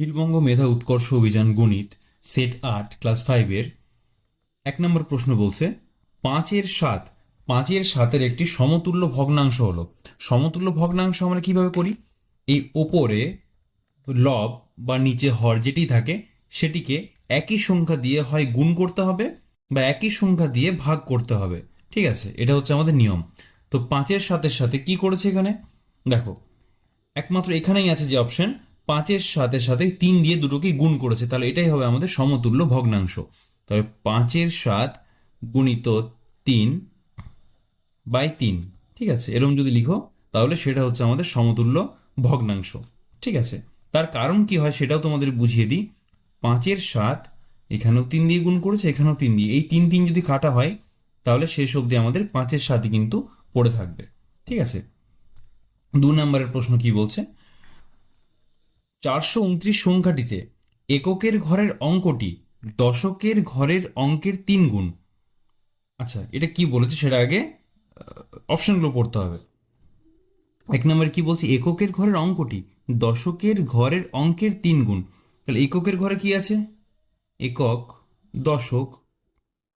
হিলবঙ্গ মেধা উৎকর্ষ অভিযান গণিত সেট আট ক্লাস ফাইভের এক নম্বর প্রশ্ন বলছে, পাঁচের সাত, পাঁচের সাতের একটি সমতুল্য ভগ্নাংশ হলো। সমতুল্য ভগ্নাংশ আমরা কীভাবে করি? এই ওপরে লব বা নিচে হর যেটি থাকে, সেটিকে একই সংখ্যা দিয়ে হয় গুণ করতে হবে বা একই সংখ্যা দিয়ে ভাগ করতে হবে। ঠিক আছে? এটা হচ্ছে আমাদের নিয়ম। তো পাঁচের সাতের সাথে কি করেছে এখানে? দেখো, একমাত্র এখানেই আছে যে অপশন পাঁচের সাথে সাথে তিন দিয়ে দুটোকে গুণ করেছে, তাহলে এটাই হবে আমাদের সমতুল্য ভগ্নাংশ। তবে পাঁচের সাত গুণিত তিন বাই তিন, ঠিক আছে? এরকম যদি লিখো, তাহলে সেটা হচ্ছে আমাদের সমতুল্য ভগ্নাংশ, ঠিক আছে? তার কারণ কি হয় সেটাও তোমাদের বুঝিয়ে দিই। পাঁচের সাত এখানেও তিন দিয়ে গুণ করেছে, এখানেও তিন দিয়ে। এই তিন তিন যদি কাটা হয়, তাহলে শেষ অবধি আমাদের পাঁচের সাতই কিন্তু পড়ে থাকবে, ঠিক আছে? দু নম্বরের প্রশ্ন কি বলছে? চারশো উনত্রিশ সংখ্যাটিতে এককের ঘরের অঙ্কটি দশকের ঘরের অঙ্কের তিন গুণ। আচ্ছা এটা কি বলেছে সেটা আগে অপশনগুলো পড়তে হবে। এক নম্বরে কি বলছে? এককের ঘরের অঙ্কটি দশকের ঘরের অঙ্কের তিন গুণ। তাহলে এককের ঘরে কি আছে? একক, দশক,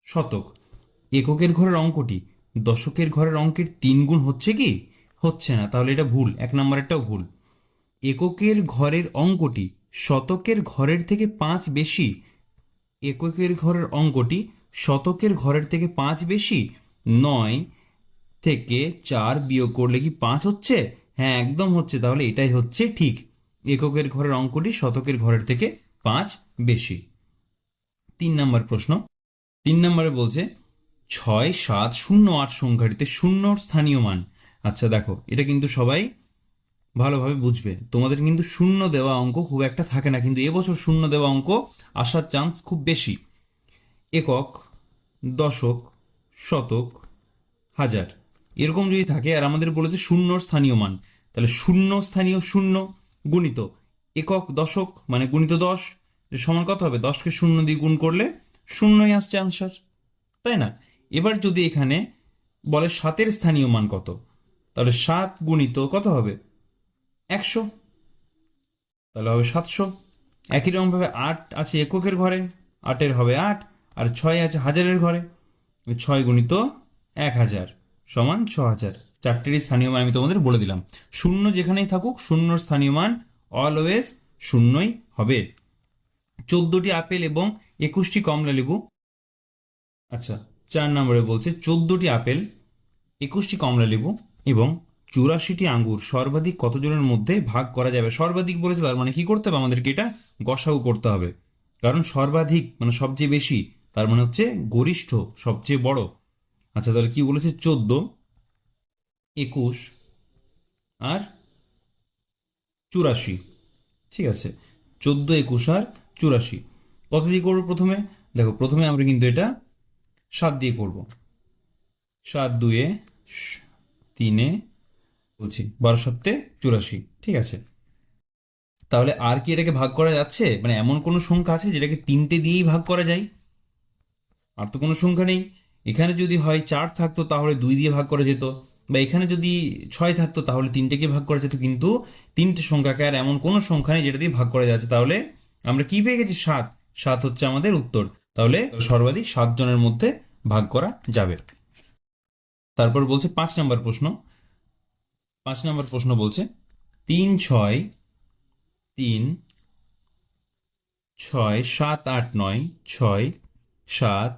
শতক। এককের ঘরের অঙ্কটি দশকের ঘরের অঙ্কের তিন গুণ হচ্ছে কি? হচ্ছে না। তাহলে এটা ভুল। এক নম্বরেরটাও ভুল। এককের ঘরের অঙ্কটি শতকের ঘরের থেকে পাঁচ বেশি। এককের ঘরের অঙ্কটি শতকের ঘরের থেকে পাঁচ বেশি। নয় থেকে চার বিয়োগ করলে কি পাঁচ হচ্ছে? হ্যাঁ একদম হচ্ছে। তাহলে এটাই হচ্ছে ঠিক। এককের ঘরের অঙ্কটি শতকের ঘরের থেকে পাঁচ বেশি। তিন নম্বর প্রশ্ন। তিন নম্বরে বলছে, ছয় সাত শূন্য আট সংখ্যাটিতে শূন্যর স্থানীয় মান। আচ্ছা দেখো, এটা কিন্তু সবাই ভালোভাবে বুঝবে। তোমাদের কিন্তু শূন্য দেওয়া অঙ্ক খুব একটা থাকে না, কিন্তু এবছর শূন্য দেওয়া অঙ্ক আসার চান্স খুব বেশি। একক, দশক, শতক, হাজার। এরকম যদি থাকে, আর আমাদের বলেছে শূন্য স্থানীয় মান, তাহলে শূন্য স্থানীয় শূন্য গুণিত একক, দশক মানে গুণিত দশ সমান কত হবে? দশকে শূন্য দিয়ে গুণ করলে শূন্যই আসছে আনসার তাই না? এবার যদি এখানে বলে সাতের স্থানীয় মান কত, তাহলে সাত গুণিত কত হবে? একশো, তাহলে হবে সাতশো। একই রকমভাবে আট আছে এককের ঘরে, আটের হবে আট, আর ছয় আছে হাজারের ঘরে। ছয় গুণিত এক হাজার সমান ছ হাজার। চারটেরই স্থানীয় মান আমি তোমাদের বলে দিলাম। শূন্য যেখানেই থাকুক, শূন্যর স্থানীয় মান অলওয়েজ শূন্যই হবে। চোদ্দটি আপেল এবং একুশটি কমলা লেবু আচ্ছা চার নম্বরে বলছে চোদ্দটি আপেল, একুশটি কমলা লেবু এবং চুরাশিটি আঙ্গুর সর্বাধিক কতজনের মধ্যে ভাগ করা যাবে? সর্বাধিক বলেছে তার মানে কি করতে হবে? আমাদেরকে এটা গসাগু করতে হবে। কারণ সর্বাধিক মানে সবচেয়ে বেশি, তার মানে হচ্ছে গরিষ্ঠ, সবচেয়ে বড়। আচ্ছা তাহলে কি বলেছে? চোদ্দ, একুশ আর চুরাশি। ঠিক আছে, চোদ্দ, একুশ আর চুরাশি। কত দিয়ে করব প্রথমে? দেখো, প্রথমে আমরা কিন্তু এটা সাত দিয়ে করব। সাত দুয়ে তিনে বলছি বারো সপ্তে চুরাশি, ঠিক আছে? তাহলে আর কি এটাকে ভাগ করা যাচ্ছে? মানে এমন কোনো সংখ্যা আছে যেটাকে তিনটে দিয়েই ভাগ করা যায়? আর তো কোনো সংখ্যা নেই। এখানে যদি হয় চার থাকতো, তাহলে দুই দিয়ে ভাগ করা যেত। বা এখানে যদি ছয় থাকতো, তাহলে তিনটেকে ভাগ করা যেত। কিন্তু তিনটে সংখ্যাকে আর এমন কোনো সংখ্যা নেই যেটা দিয়ে ভাগ করা যাচ্ছে। তাহলে আমরা কি পেয়ে গেছি? সাত। সাত হচ্ছে আমাদের উত্তর। তাহলে সর্বাধিক সাতজনের মধ্যে ভাগ করা যাবে। তারপর বলছে পাঁচ নম্বর প্রশ্ন। পাঁচ নম্বর প্রশ্ন বলছে, তিন ছয় তিন, ছয়, সাত, আট, নয়, ছয়, সাত,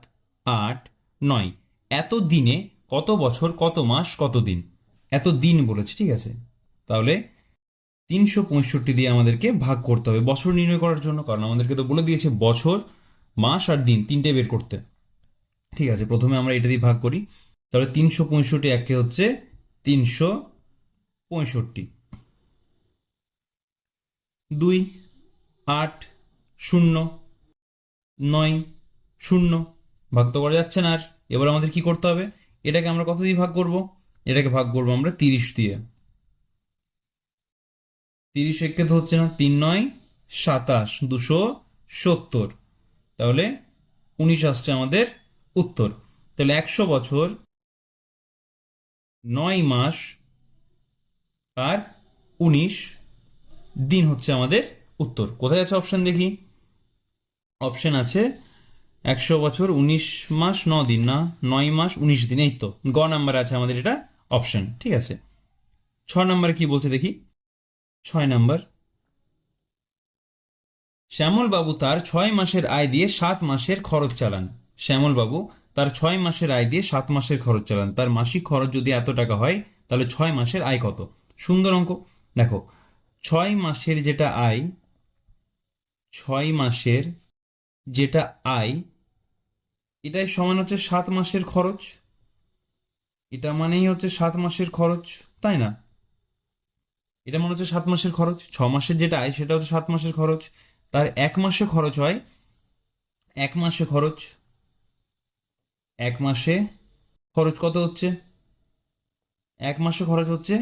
আট, নয়। এত দিনে কত বছর, কত মাস, কত দিন? এত দিন বলেছে, ঠিক আছে? তাহলে তিনশো পঁয়ষট্টি দিয়ে আমাদেরকে ভাগ করতে হবে বছর নির্ণয় করার জন্য, কারণ আমাদেরকে তো বলে দিয়েছে বছর, মাস আর দিন, তিনটে বের করতে। ঠিক আছে, প্রথমে আমরা এটা দিয়ে ভাগ করি। তাহলে তিনশো পঁয়ষট্টি একে হচ্ছে তিনশো পঁয়ষট্টি। দুই, আট, শূন্য, নয়, শূন্য, ভাগ তো করা যাচ্ছে না আর। এবার আমাদের কি করতে হবে? এটাকে আমরা কত দিয়ে ভাগ করব? এটাকে ভাগ করব আমরা তিরিশ দিয়ে। তিরিশ একে তো হচ্ছে না, তিন নয়, সাতাশ, দুশো সত্তর। তাহলে উনিশ আসছে আমাদের উত্তর। তাহলে একশো বছর নয় মাস আর উনিশ, দিন হচ্ছে আমাদের উত্তর। কোথায় আছে অপশন দেখি? অপশন আছে একশো বছর, উনিশ মাস, ন দিন না, নয় মাস, উনিশ দিন, এই তো। গ নাম্বার আছে আমাদের এটা অপশন ঠিক আছে? ছ নম্বরে কি বলছে দেখি? ছয় নাম্বার শ্যামল বাবু তার ছয় মাসের আয় দিয়ে সাত মাসের খরচ চালান। শ্যামল বাবু তার ছয় মাসের আয় দিয়ে সাত মাসের খরচ চালান। তার মাসিক খরচ যদি এত টাকা হয়, তাহলে ছয় মাসের আয় কত? সুন্দর অঙ্ক। দেখো, ছয় মাসের যেটা আয়, ছয় মাসের যেটা আয়, এটাই সমান হচ্ছে সাত মাসের খরচ। এটা মানেই হচ্ছে সাত মাসের খরচ, তাই না? এটা মনে হচ্ছে সাত মাসের খরচ। ছ মাসের যেটা আয়, সেটা হচ্ছে সাত মাসের খরচ। তার এক মাসে খরচ হয়, এক মাসে খরচ, এক মাসে খরচ কত হচ্ছে? এক মাসে খরচ হচ্ছে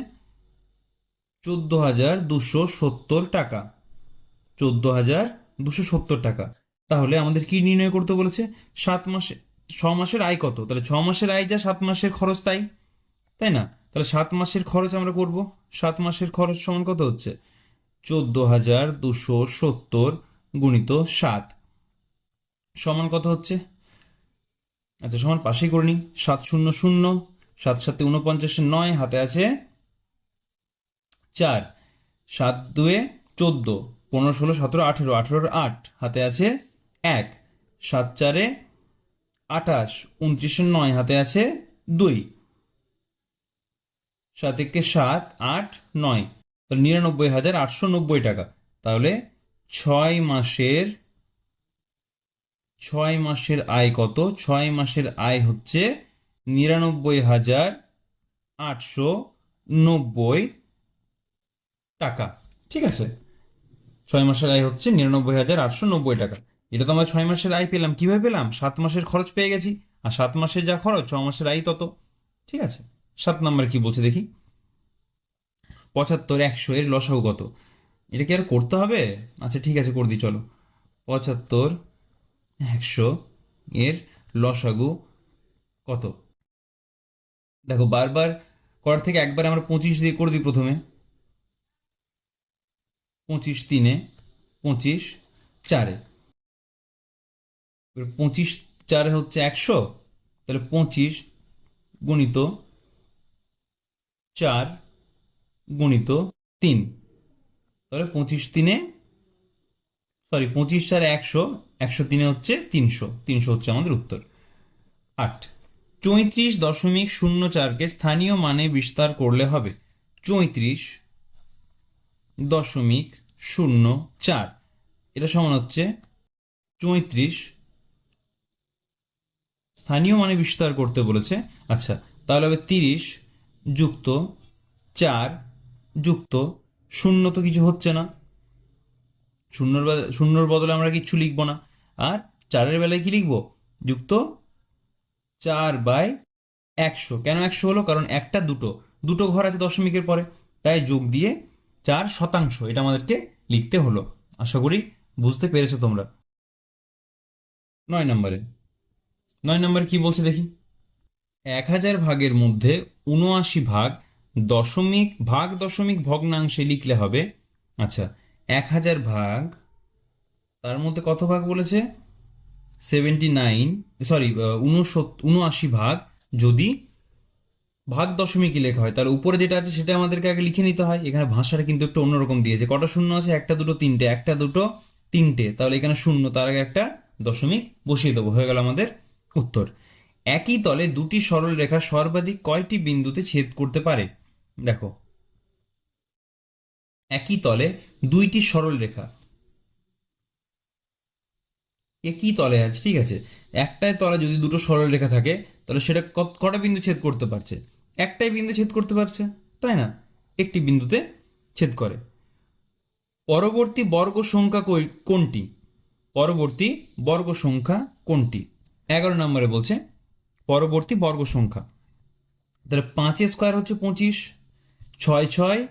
চোদ্দ হাজার দুশো সত্তর টাকা। চোদ্দ হাজার দুশো সত্তর টাকা। তাহলে আমাদের কি নির্ণয় করতে বলেছে? সাত মাসে ছ মাসের আয় কত? তাহলে ছ মাসের আয় যা, সাত মাসের খরচ তাই। তাই না? তাহলে সাত মাসের খরচ আমরা করব। সাত মাসের খরচ সমান কত হচ্ছে? চোদ্দ হাজার দুশো সত্তর গুণিত সাত। সমান কত হচ্ছে? আচ্ছা সমান পাশেই করে নিই। সাত শূন্য শূন্য, সাত সাতে উনপঞ্চাশে নয়, হাতে আছে চার, সাত দুয়ে চোদ্দ, পনেরো, ষোলো, সতেরো, আঠেরো, আঠেরোর আট, হাতে আছে এক, সাত চারে আঠাশ উনত্রিশের নয়, হাতে আছে দুই। সাত একে সাত, আট, নয়, তাহলে নিরানব্বই হাজার আটশো নব্বই টাকা। তাহলে ছয় মাসের ছয় মাসের আয় কত? ছয় মাসের আয় হচ্ছে নিরানব্বই হাজার আটশো নব্বই টাকা। ঠিক আছে? ছয় মাসের আয় হচ্ছে নিরানব্বই হাজার আটশো নব্বই টাকা। এটা তো আমরা ছয় মাসের আয় পেলাম। কীভাবে পেলাম? সাত মাসের খরচ পেয়ে গেছি। আর সাত মাসের যা খরচ, ছ মাসের আয় তত। ঠিক আছে? সাত নম্বর কি বলছে দেখি। পঁচাত্তর একশো এর লসাগু কত? এটা কি আর করতে হবে? আচ্ছা ঠিক আছে, করে দিই, চলো। পঁচাত্তর একশো এর লসাগু কত? দেখো, বারবার করার থেকে একবার আমরা পঁচিশ দিয়ে করে দিই প্রথমে। পঁচিশ তিনে পঁচিশ চারে পঁচিশ চারে হচ্ছে একশো তাহলে পঁচিশ গুণিত চার গুণিত তিন তাহলে পঁচিশ তিনে সরি পঁচিশ চারে একশো একশো তিনে হচ্ছে তিনশো তিনশো হচ্ছে আমাদের উত্তর আট চৌত্রিশ দশমিক শূন্য চারকে স্থানীয় মানে বিস্তার করলে হবে। চৌত্রিশ দশমিক শূন্য, চার। এটা সমান হচ্ছে চৌত্রিশ। স্থানীয় মানে বিস্তার করতে বলেছে। আচ্ছা তাহলে হবে তিরিশ যুক্ত চার যুক্ত শূন্য তো কিছু হচ্ছে না। শূন্যর শূন্যর বদলে আমরা কিচ্ছু লিখব না। আর চারের বেলায় কি লিখব? যুক্ত চার বাই একশো। কেন একশো হলো? কারণ একটা দুটো। দুটো ঘর আছে দশমিকের পরে। তাই যোগ দিয়ে চার শতাংশ। এটা আমাদেরকে লিখতে হলো। আশা করি বুঝতে পেরেছ তোমরা। নয় নম্বরে। নয় নম্বর কি বলছে দেখি। এক হাজার ভাগের মধ্যে উনআশি ভাগ দশমিক ভাগ দশমিক ভগ্নাংশে লিখলে হবে। আচ্ছা এক হাজার ভাগ, তার মধ্যে কত ভাগ বলেছে? সেভেন্টি নাইন, সরি উনআশি ভাগ যদি ভাগ দশমিকই লেখা হয়। তাহলে উপরে যেটা আছে সেটা আমাদেরকে আগে লিখে নিতে হয়। এখানে ভাষাটা কিন্তু একটু অন্যরকম দিয়েছে। কটা শূন্য আছে? একটা, দুটো, তিনটে। একটা, দুটো, তিনটে। তাহলে এখানে শূন্য, তার আগে একটা দশমিক বসিয়ে দেবো। হয়ে গেল আমাদের উত্তর। একই তলে দুটি সরল রেখা সর্বাধিক কয়টি বিন্দুতে ছেদ করতে পারে? দেখো। একই তলে দুইটি সরল রেখা। একই তলে আছে, ঠিক আছে। একটাই তলে যদি দুটো সরল রেখা থাকে, তাহলে সেটা কটা বিন্দু ছেদ করতে পারছে? একটাই বিন্দু ছেদ করতে পারছে, তাই না? একটি বিন্দুতে ছেদ করে। পরবর্তী বর্গ সংখ্যা কোনটি? পরবর্তী বর্গ সংখ্যা কোনটি? এগারো নম্বরে বলছে, পরবর্তী বর্গ সংখ্যা। তাহলে পাঁচের স্কোয়ার হচ্ছে পঁচিশ, ছয় ছয়,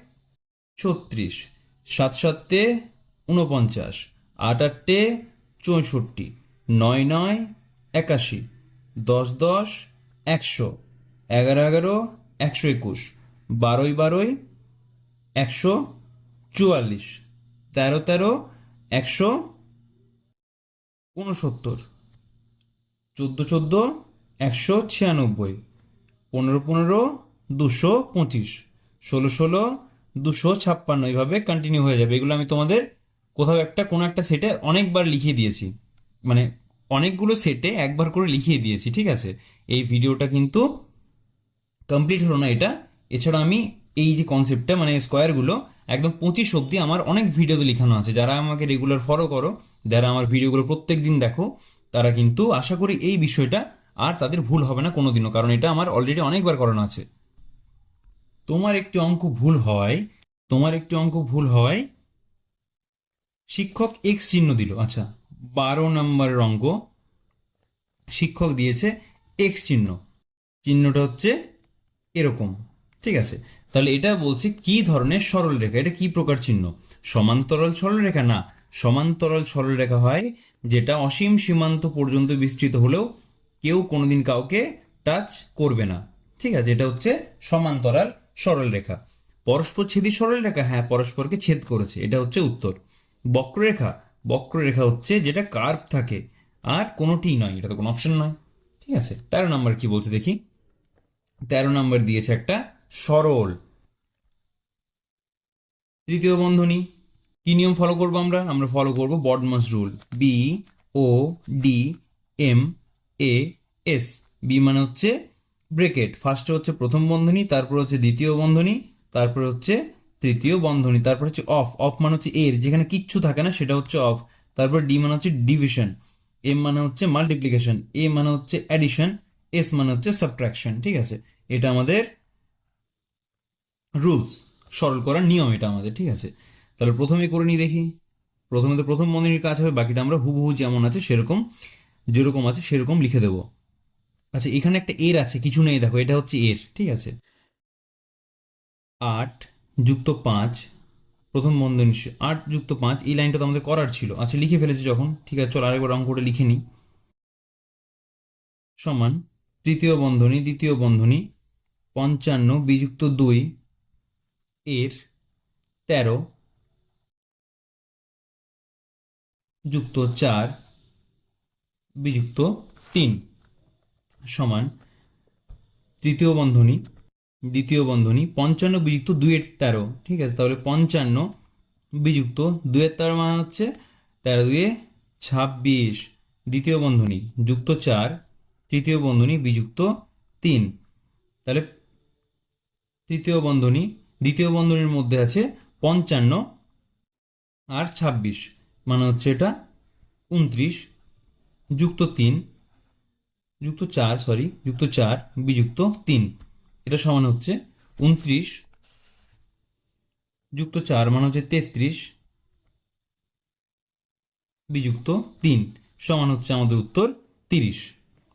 ছত্রিশ, সাত সাতে উনপঞ্চাশ আট আটটে চৌষট্টি, নয় নয় একাশি, দশ দশ একশো। এগারো এগারো, একশো একুশ। বারোই বারোই, একশো চুয়াল্লিশ। তেরো তেরো, একশো ঊনসত্তর চোদ্দ চোদ্দ, একশো ছিয়ানব্বই। পনেরো পনেরো, দুশো পঁচিশ। ষোলো ষোলো, দুশো ছাপ্পান্ন। এইভাবে কন্টিনিউ হয়ে যাবে। এগুলো আমি তোমাদের কোথাও একটা, কোনো একটা সেটে অনেকবার লিখিয়ে দিয়েছি। মানে অনেকগুলো সেটে একবার করে লিখিয়ে দিয়েছি, ঠিক আছে? এই ভিডিওটা কিন্তু কমপ্লিট হলো না এটা। এছাড়া আমি এই যে কনসেপ্টটা মানে স্কোয়ারগুলো একদম পঁচিশ অব্দি আমার অনেক ভিডিওতে লেখানো আছে। যারা আমাকে রেগুলার ফলো করো, যারা আমার ভিডিওগুলো প্রত্যেক দিন দেখো, তারা কিন্তু আশা করি এই বিষয়টা আর তাদের ভুল হবে না কোনোদিনও, কারণ এটা আমার অলরেডি অনেকবার করানো আছে। তোমার একটি অঙ্ক ভুল হয়, তোমার একটি অঙ্ক ভুল হয়। শিক্ষক এক্স চিহ্ন দিল। আচ্ছা বারো নম্বরের অঙ্ক। শিক্ষক দিয়েছে এক্স চিহ্ন। চিহ্নটা হচ্ছে এরকম। ঠিক আছে? তাহলে এটা বলছে কি ধরনের সরলরেখা এটা কি প্রকার চিহ্ন? সমান্তরাল সরলরেখা না। সমান্তরাল সরলরেখা হয় যেটা অসীম সীমান্ত পর্যন্ত বিস্তৃত হলেও কেউ কোনোদিন কাউকে টাচ করবে না। ঠিক আছে? এটা হচ্ছে সমান্তরাল সরলরেখা পরস্পর ছেদি সরলরেখা হ্যাঁ পরস্পরকে ছেদ করেছে। এটা হচ্ছে উত্তর। বক্ররেখা? বক্ররেখা হচ্ছে যেটা কার্ভ থাকে। আর কোনোটিই নয়। এটা তো কোনো অপশন নয়। ঠিক আছে? তেরো নাম্বার কি বলছে দেখি। তেরো নম্বর দিয়েছে একটা সরল। তৃতীয় বন্ধনী, কি নিয়ম ফলো করব আমরা? আমরা ফলো করব BODMAS rule B O D M A S B মানে হচ্ছে ব্রেকেট। ফার্স্টে হচ্ছে প্রথম বন্ধনী, তারপর হচ্ছে দ্বিতীয় বন্ধনী, তারপর হচ্ছে তৃতীয় বন্ধনী, তারপর হচ্ছে অফ অফ মানে হচ্ছে এর, যেখানে কিচ্ছু থাকে না, সেটা হচ্ছে অফ তারপর ডি মানে হচ্ছে ডিভিশন এম মানে হচ্ছে মাল্টিপ্লিকেশন এ মানে হচ্ছে অ্যাডিশন এস মানে হচ্ছে সাবট্রাকশন ঠিক আছে? এটা আমাদের রুলস সরল করার নিয়ম এটা আমাদের, ঠিক আছে? তাহলে প্রথমে করে নিই দেখি। প্রথমে তো প্রথম বন্ধনীর কাজ হবে, বাকিটা আমরা হুবহু যেমন আছে সেরকম, যেরকম আছে সেরকম লিখে দেবো। আচ্ছা এখানে একটা এর আছে, কিছু নেই, দেখো, এটা হচ্ছে এর, ঠিক আছে? আট যুক্ত পাঁচ, প্রথম বন্ধনী আট যুক্ত পাঁচ, এই লাইনটা তো আমাদের করার ছিল। আচ্ছা লিখে ফেলেছি যখন, ঠিক আছে, চল আরেকবার অঙ্কটা লিখে নিই। সমান, তৃতীয় বন্ধনী, দ্বিতীয় বন্ধনী পঞ্চান্ন বিযুক্ত দুই এর তেরো যুক্ত চার বিযুক্ত তিন সমান তৃতীয় বন্ধনী, দ্বিতীয় বন্ধনী, পঞ্চান্ন বিযুক্ত দুইয়ের তেরো, ঠিক আছে? তাহলে পঞ্চান্ন বিযুক্ত দুইয়ের তেরো মানে হচ্ছে তেরো দুয়ে ছাব্বিশ। দ্বিতীয় বন্ধনী যুক্ত চার, তৃতীয় বন্ধনী বিযুক্ত তিন। তাহলে তৃতীয় বন্ধনী, দ্বিতীয় বন্ধনীর মধ্যে আছে পঞ্চান্ন আর ছাব্বিশ। মানে হচ্ছে এটা উনত্রিশ, যুক্ত তিন, যুক্ত চার সরি যুক্ত চার, বিযুক্ত তিন। এটা সমান হচ্ছে উনত্রিশ, যুক্ত চার মানে হচ্ছে তেত্রিশ, বিযুক্ত তিন। সমান হচ্ছে আমাদের উত্তর তিরিশ।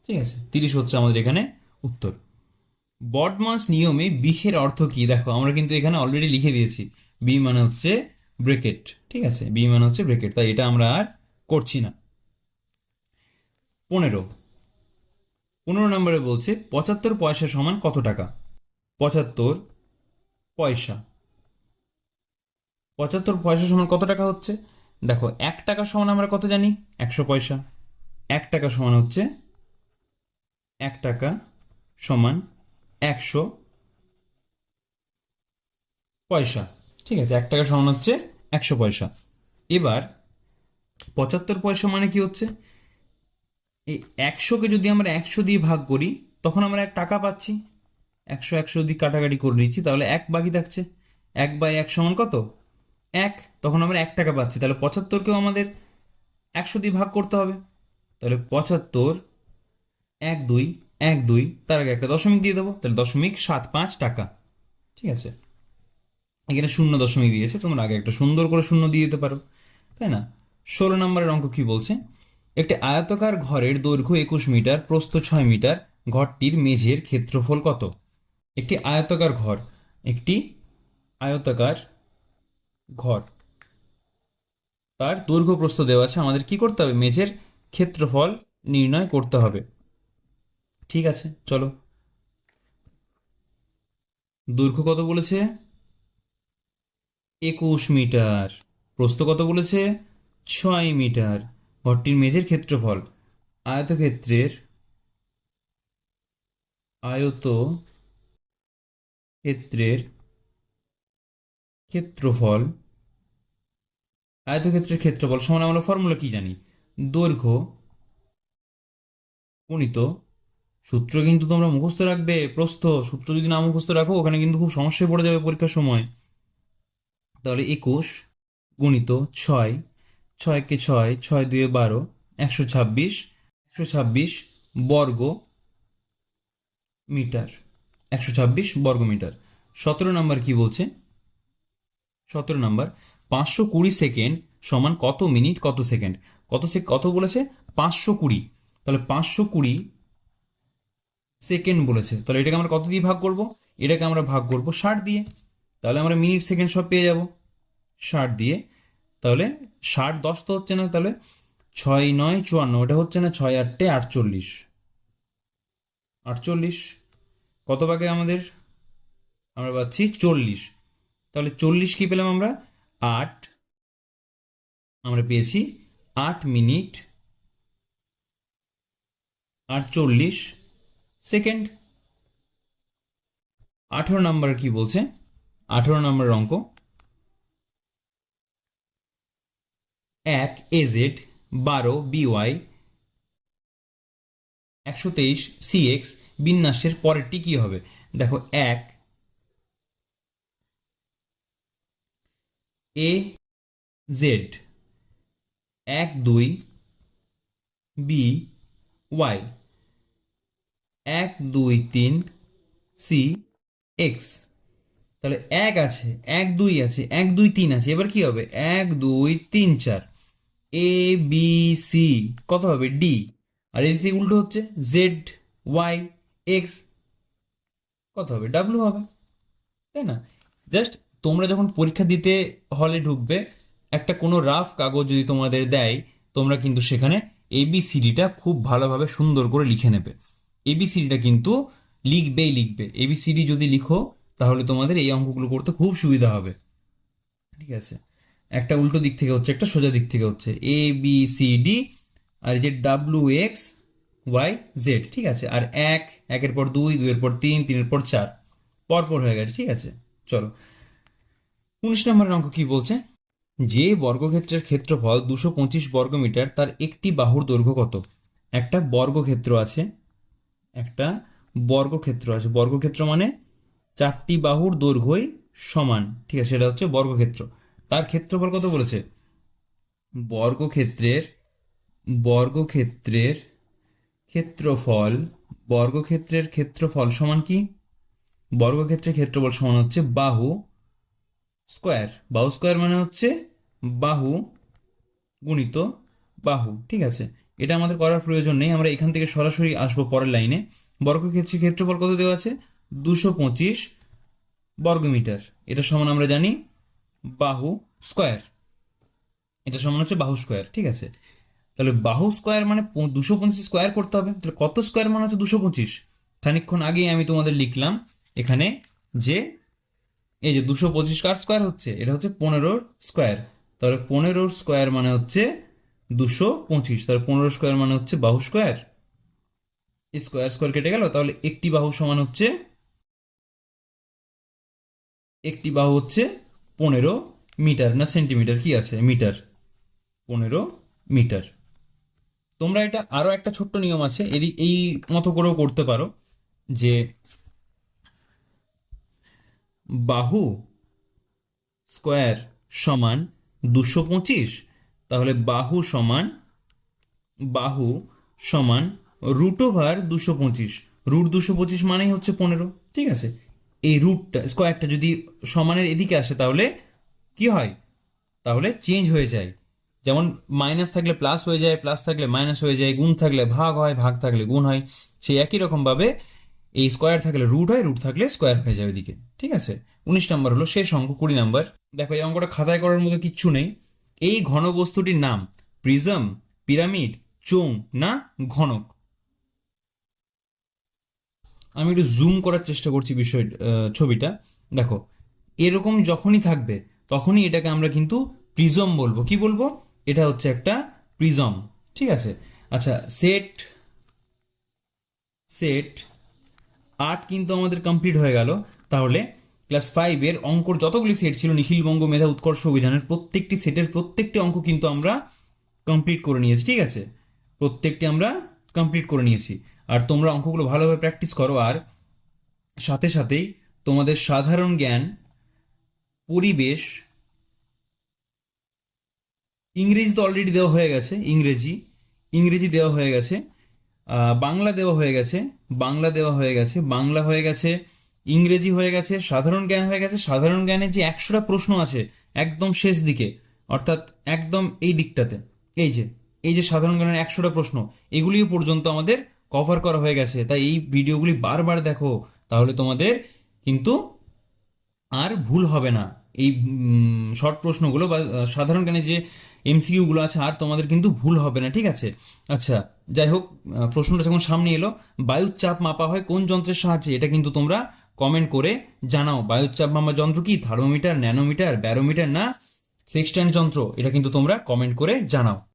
ঠিক আছে? তিরিশ হচ্ছে আমাদের এখানে উত্তর। বডমাস নিয়মে বিহের অর্থ কি? দেখো, আমরা কিন্তু এখানে অলরেডি লিখে দিয়েছি। বি মানে হচ্ছে ব্রেকেট, ঠিক আছে? বি মানে হচ্ছে ব্রেকেট, তাই এটা আমরা আর করছি না। পনেরো। পনেরো নম্বরে বলছে, পঁচাত্তর পয়সা সমান কত টাকা? পঁচাত্তর পয়সা। পঁচাত্তর পয়সা সমান কত টাকা হচ্ছে? দেখো, এক টাকা সমান আমরা কত জানি? একশো পয়সা। এক টাকা সমান হচ্ছে, এক টাকা সমান একশো পয়সা। ঠিক আছে, এক টাকা সমান হচ্ছে একশো পয়সা। এবার পঁচাত্তর পয়সা মানে কি হচ্ছে? এই একশোকে যদি আমরা একশো দিয়ে ভাগ করি, তখন আমরা এক টাকা পাচ্ছি। একশো একশো দিয়ে কাটাকাটি করে নিচ্ছি, তাহলে এক বাকি থাকছে। এক বাই এক সমান কত? এক। তখন আমরা এক টাকা পাচ্ছি। তাহলে পঁচাত্তরকেও আমাদের একশো দিয়ে ভাগ করতে হবে। তাহলে পঁচাত্তর, এক দুই এক দুই, তার আগে একটা দশমিক দিয়ে দেবো, তাহলে দশমিক সাত পাঁচ টাকা। ঠিক আছে? এখানে শূন্য দশমিক দিয়েছে, তোমরা আগে একটা সুন্দর করে শূন্য দিয়ে দিতে পারো, তাই না? ষোলো নম্বরের অঙ্ক কি বলছে? একটি আয়তাকার ঘরের দৈর্ঘ্য একুশ মিটার, প্রস্থ ছয় মিটার, ঘরটির মেঝের ক্ষেত্রফল কত? একটি আয়তাকার ঘর, একটি আয়তাকার ঘর, তার দৈর্ঘ্য প্রস্থ দেওয়া আছে, আমাদের কি করতে হবে? মেঝের ক্ষেত্রফল নির্ণয় করতে হবে। ঠিক আছে, চলো। দৈর্ঘ্য কত বলেছে? একুশ মিটার। প্রস্থ কত বলেছে? ছয় মিটার। ঘরটির মেঝের ক্ষেত্রফল। আয়তক্ষেত্রের আয়ত ক্ষেত্রের ক্ষেত্রফল। আয়তক্ষেত্রের ক্ষেত্রফল সমান আমরা ফর্মুলা কি জানি? দৈর্ঘ্য গুণিত সূত্র কিন্তু তোমরা মুখস্থ রাখবে, প্রস্থ। সূত্র যদি না মুখস্থ রাখো, ওখানে কিন্তু খুব সমস্যায় পড়ে যাবে পরীক্ষার সময়। তাহলে একুশ গুণিত ছয়, ছয়কে ছয় ছয় দুয়ে বারো, একশো ছাব্বিশ একশো ছাব্বিশ বর্গ মিটার, একশো ছাব্বিশ বর্গ মিটার। সতেরো নাম্বার কি বলছে? সতেরো নাম্বার, পাঁচশো কুড়ি সেকেন্ড সমান কত মিনিট, কত সেকেন্ড? কত সে, কত বলেছে? পাঁচশো কুড়ি। তাহলে পাঁচশো কুড়ি সেকেন্ড বলেছে। তাহলে এটাকে আমরা কত দিয়ে ভাগ করব? এটাকে আমরা ভাগ করব ষাট দিয়ে। তাহলে আমরা মিনিট সেকেন্ড সব পেয়ে যাব। ষাট দিয়ে। তাহলে ষাট দশ তো হচ্ছে না, তাহলে ছয় নয় চুয়ান্ন। ওটা হচ্ছে না ছয় আটটে আটচল্লিশ। আটচল্লিশ। কত ভাগে আমাদের? আমরা পাচ্ছি চল্লিশ। তাহলে চল্লিশ কি পেলাম আমরা? আট। আমরা পেয়েছি আট মিনিট আটচল্লিশ। সেকেন্ড আঠেরো নাম্বার কি বলছে? আঠেরো নাম্বার অঙ্ক। এক এজেড বারো বিওয়াই একশো তেইশ সিএক্স বিন্যাসের পরেরটি কি হবে? দেখো, এক এ জেড এক, দুই বি ওয়াই এক, দুই, তিন, সি, এক্স। তাহলে এক আছে, এক, দুই আছে, এক, দুই, তিন আছে। এবার কি হবে? এক, দুই, তিন, চার। এ, বি, সি, কত হবে? ডি। আর এদিক থেকে উল্টো হচ্ছে জেড, ওয়াই, এক্স, কত হবে? ডাব্লু হবে। তাই না? জাস্ট তোমরা যখন পরীক্ষা দিতে হলে ঢুকবে, একটা কোনো রাফ কাগজ যদি তোমাদের দেয়, তোমরা কিন্তু সেখানে এবিসিডিটা খুব ভালোভাবে সুন্দর করে লিখে নেবে। এবিসিডিটা কিন্তু লিখবেই লিখবে। এবিসিডি যদি লিখো, তাহলে তোমাদের এই অঙ্কগুলো করতে খুব সুবিধা হবে। ঠিক আছে? একটা উল্টো দিক থেকে হচ্ছে, একটা সোজা দিক থেকে হচ্ছে। এ বি সি ডি আর যে ডাব্লিউ এক্স ওয়াই জেড ঠিক আছে? আর এক, একের পর দুই, দুইয়ের পর তিন, তিনের পর চার। পরপর হয়ে গেছে, ঠিক আছে? চলো। উনিশ নম্বরের অঙ্ক কি বলছে? যে বর্গক্ষেত্রের ক্ষেত্রফল দুশো পঁচিশ বর্গমিটার, তার একটি বাহুর দৈর্ঘ্য কত? একটা বর্গক্ষেত্র আছে একটা বর্গক্ষেত্র আছে। বর্গক্ষেত্র মানে চারটি বাহুর দৈর্ঘ্যই সমান। ঠিক আছে, সেটা হচ্ছে বর্গক্ষেত্র। তার ক্ষেত্রফল কত বলেছে? বর্গক্ষেত্রের বর্গক্ষেত্রের ক্ষেত্রফল বর্গক্ষেত্রের ক্ষেত্রফল সমান কি? বর্গক্ষেত্রের ক্ষেত্রফল সমান হচ্ছে বাহু স্কোয়ার। বাহু স্কোয়ার মানে হচ্ছে বাহু গুণিত বাহু। ঠিক আছে এটা আমাদের করার প্রয়োজন নেই। আমরা এখান থেকে সরাসরি আসব পরের লাইনে। বর্গক্ষেত্রের ক্ষেত্রফল কত দেওয়া আছে? দুশো পঁচিশ বর্গমিটার। এটা সমান আমরা জানি বাহু স্কোয়ার। এটা সমান হচ্ছে বাহু স্কোয়ার, ঠিক আছে? তাহলে বাহু স্কোয়ার মানে দুশো পঁচিশ স্কোয়ার করতে হবে। তাহলে কত স্কোয়ার মানে হচ্ছে দুশো পঁচিশ? খানিকক্ষণ আগেই আমি তোমাদের লিখলাম এখানে যে, এই যে দুশো পঁচিশ কার স্কোয়ার হচ্ছে? এটা হচ্ছে পনেরোর স্কোয়ার। তাহলে পনেরোর স্কোয়ার মানে হচ্ছে দুশো পঁচিশ, তাহলে পনেরো স্কোয়ার মানে হচ্ছে বাহু স্কোয়ার স্কোয়ার স্কোয়ার কেটে গেল, তাহলে একটি বাহু সমান হচ্ছে, একটি বাহু হচ্ছে পনেরো মিটার, না সেন্টিমিটার, কি আছে? মিটার, পনেরো মিটার। তোমরা এটা আরও একটা ছোট্ট নিয়ম আছে এদিক এই মতো করেও করতে পারো, যে বাহু স্কোয়ার সমান দুশো পঁচিশ তাহলে বাহু সমান বাহু সমান রুট ওভার দুশো পঁচিশ। রুট দুশো পঁচিশ মানেই হচ্ছে পনেরো, ঠিক আছে? এই রুটটা স্কোয়ারটা যদি সমানের এদিকে আসে তাহলে কি হয়? তাহলে চেঞ্জ হয়ে যায়। যেমন মাইনাস থাকলে প্লাস হয়ে যায় প্লাস থাকলে মাইনাস হয়ে যায়, গুণ থাকলে ভাগ হয়, ভাগ থাকলে গুণ হয়, সেই একই রকমভাবে এই স্কোয়ার থাকলে রুট হয় রুট থাকলে স্কোয়ার হয়ে যায় ওইদিকে, ঠিক আছে? উনিশ নম্বর হলো শেষ অঙ্ক, কুড়ি নাম্বার দেখো এই অঙ্কটা খাতায় করার মতো কিচ্ছু নেই। এই ঘনবস্তুটির নাম প্রিজম, পিরামিড চোং না ঘনক? আমি একটু জুম করার চেষ্টা করছি বিষয় ছবিটা। দেখো, এরকম যখনই থাকবে, তখনই এটাকে আমরা কিন্তু প্রিজম বলব। কি বলব? এটা হচ্ছে একটা প্রিজম, ঠিক আছে? আচ্ছা সেট সেট আট কিন্তু আমাদের কমপ্লিট হয়ে গেল। তাহলে ক্লাস ফাইভের অঙ্কর যতগুলি সেট ছিল নিখিলবঙ্গ মেধা উৎকর্ষ অভিযানের প্রত্যেকটি সেটের প্রত্যেকটি অঙ্ক কিন্তু আমরা কমপ্লিট করে নিয়েছি, ঠিক আছে? প্রত্যেকটি আমরা কমপ্লিট করে নিয়েছি। আর তোমরা অঙ্কগুলো ভালোভাবে প্র্যাকটিস করো, আর সাথে সাথেই তোমাদের সাধারণ জ্ঞান, পরিবেশ, ইংরেজি তো অলরেডি দেওয়া হয়ে গেছে, ইংরেজি ইংরেজি দেওয়া হয়ে গেছে বাংলা দেওয়া হয়ে গেছে, বাংলা দেওয়া হয়ে গেছে, বাংলা হয়ে গেছে ইংরেজি হয়ে গেছে, সাধারণ জ্ঞান হয়ে গেছে, সাধারণ জ্ঞানের যে একশোটা প্রশ্ন আছে একদম শেষ দিকে, অর্থাৎ একদম এই দিকটাতে। এই যে এই যে সাধারণ জ্ঞানের একশোটা প্রশ্ন, এগুলিও পর্যন্ত আমাদের কভার করা হয়ে গেছে। তাই এই ভিডিওগুলি বারবার দেখো, তাহলে তোমাদের কিন্তু আর ভুল হবে না। এই শর্ট প্রশ্নগুলো বা সাধারণ জ্ঞানে যে এমসিকিউ গুলো আছে, আর তোমাদের কিন্তু ভুল হবে না, ঠিক আছে? আচ্ছা যাই হোক প্রশ্নটা যখন সামনে এলো, বায়ুর চাপ মাপা হয় কোন যন্ত্রের সাহায্যে, এটা কিন্তু তোমরা কমেন্ট করে জানাও, বায়ুচাপ মামা যন্ত্র কি? থার্মোমিটার, ন্যানোমিটার, ব্যারোমিটার না? সেক্সট্যান্ড যন্ত্র? এটা কিন্তু তোমরা কমেন্ট করে জানাও।